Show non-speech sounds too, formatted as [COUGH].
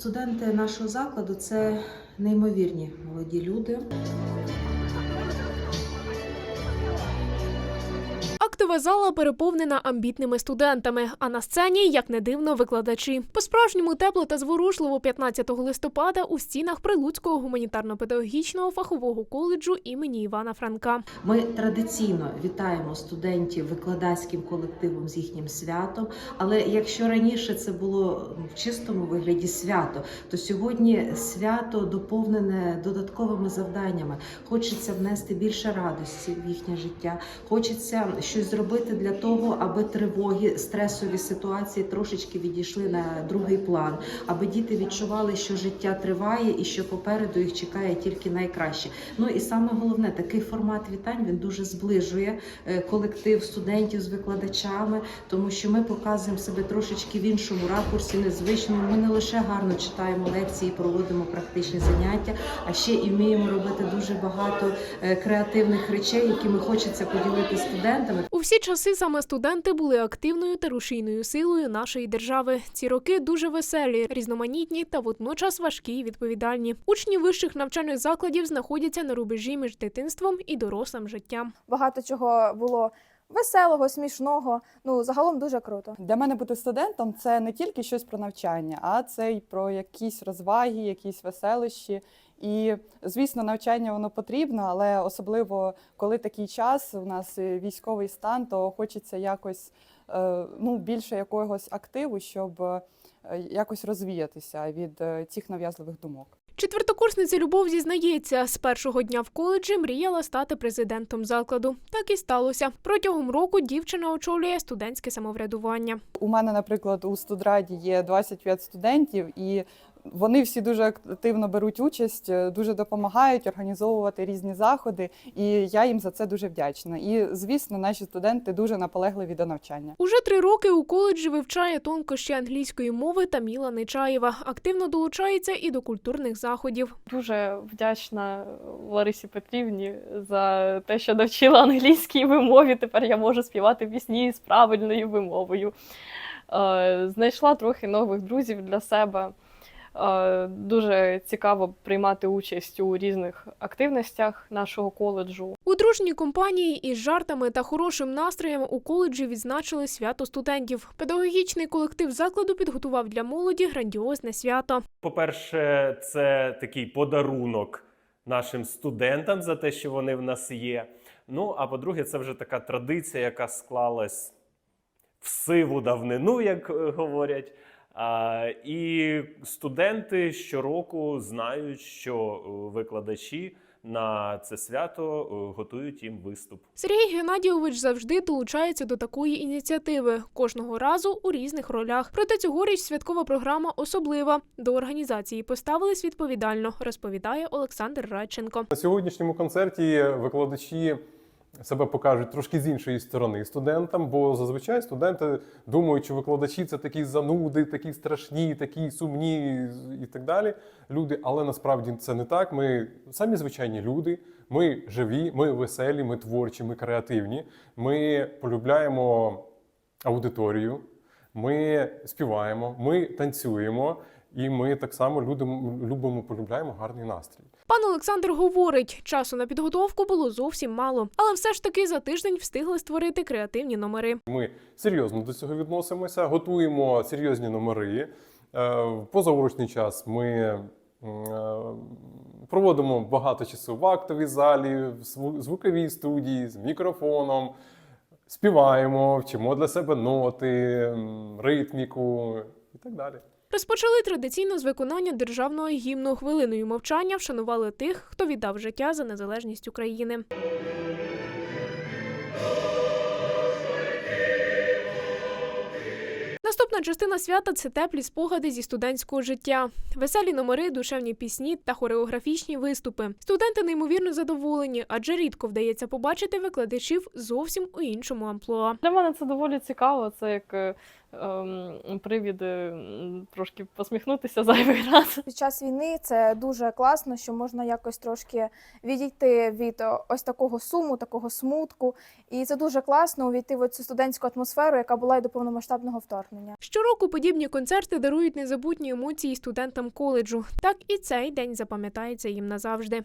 Студенти нашого закладу це неймовірні молоді люди. Актова зала переповнена амбітними студентами, а на сцені, як не дивно, викладачі. По-справжньому тепло та зворушливо 15 листопада у стінах Прилуцького гуманітарно-педагогічного фахового коледжу імені Івана Франка. Ми традиційно вітаємо студентів викладацьким колективом з їхнім святом. Але якщо раніше це було в чистому вигляді свято, то сьогодні свято доповнене додатковими завданнями. Хочеться внести більше радості в їхнє життя. Хочеться щось зробити для того, аби тривоги, стресові ситуації трошечки відійшли на другий план, аби діти відчували, що життя триває і що попереду їх чекає тільки найкраще. Ну і саме головне, такий формат вітань він дуже зближує е, колектив студентів з викладачами, тому що ми показуємо себе трошечки в іншому ракурсі, незвичному. Ми не лише гарно читаємо лекції, проводимо практичні заняття, а ще і вміємо робити дуже багато е, креативних речей, якими хочеться поділити студентами. Всі часи саме студенти були активною та рушійною силою нашої держави. Ці роки дуже веселі, різноманітні та водночас важкі і відповідальні. Учні вищих навчальних закладів знаходяться на рубежі між дитинством і дорослим життям. Багато чого було веселого, смішного. Ну загалом дуже круто. Для мене бути студентом це не тільки щось про навчання, а це й про якісь розваги, якісь веселищі. І, звісно, навчання воно потрібно, але особливо коли такий час, у нас е, військовий стан, то хочеться якось е, ну, більше якогось активу, щоб е, якось розвіятися від цих нав'язливих думок. Четвертокурсниця Любов зізнається, з першого дня в коледжі мріяла стати президентом закладу. Так і сталося. Протягом року дівчина очолює студентське самоврядування. У мене, наприклад, у студраді є 25 студентів, і вони всі дуже активно беруть участь, е, дуже допомагають організовувати різні заходи, і я їм за це дуже вдячна. І звісно, наші студенти дуже наполегливі до навчання. Уже три роки у коледжі вивчає тонкощі англійської мови Таміла Нечаєва. Активно долучається і до культурних заходів. Дуже вдячна Ларисі Петрівні за те, що навчила англійській вимові. Тепер я можу співати пісні з правильною вимовою. Е, Знайшла трохи нових друзів для себе. Е, Дуже цікаво приймати участь у різних активностях нашого коледжу. У дружній компанії із жартами та хорошим настроєм у коледжі відзначили свято студентів. Педагогічний колектив закладу підготував для молоді грандіозне свято. По-перше, це такий подарунок нашим студентам за те, що вони в нас є. Ну, а по-друге, це вже така традиція, яка склалась в сиву давнину, як е, говорять. І студенти щороку знають, що е, викладачі на це свято е, готують їм виступ. Сергій Геннадійович завжди долучається до такої ініціативи кожного разу у різних ролях. Проте цьогоріч святкова програма особлива. До організації поставились відповідально, розповідає Олександр Радченко. На сьогоднішньому концерті викладачі себе покажуть трошки з іншої сторони студентам, бо зазвичай студенти думають, що викладачі це такі зануди, такі страшні, такі сумні і так далі. Люди, але насправді це не так. Ми самі звичайні люди. Ми живі, ми веселі, ми творчі, ми креативні. Ми полюбляємо аудиторію, ми співаємо, ми танцюємо, і ми так само любимо, любимо полюбляємо гарний настрій. Пан Олександр говорить, часу на підготовку було зовсім мало, але все ж таки за тиждень встигли створити креативні номери. Ми серйозно до цього відносимося, готуємо серйозні номери. Е, В позаурочний час ми е, проводимо багато часу в актовій залі, в звуковій студії з мікрофоном, співаємо, вчимо для себе ноти, ритміку і так далі. Розпочали традиційно з виконання державного гімну. Хвилиною мовчання вшанували тих, хто віддав життя за незалежність України. Наступна частина свята це теплі спогади зі студентського життя, веселі номери, душевні пісні та хореографічні виступи. Студенти неймовірно задоволені, адже рідко вдається побачити викладачів зовсім у іншому амплуа. Для мене це доволі цікаво. Це як е, ем, привід е, трошки посміхнутися зайвий [LAUGHS] раз. Під час війни це дуже класно, що можна якось трошки відійти від ось такого суму, такого смутку. І це дуже класно увійти в цю студентську атмосферу, яка була і до повномасштабного вторгнення. Щороку подібні концерти дарують незабутні емоції студентам коледжу. Так і цей день запам'ятається їм назавжди.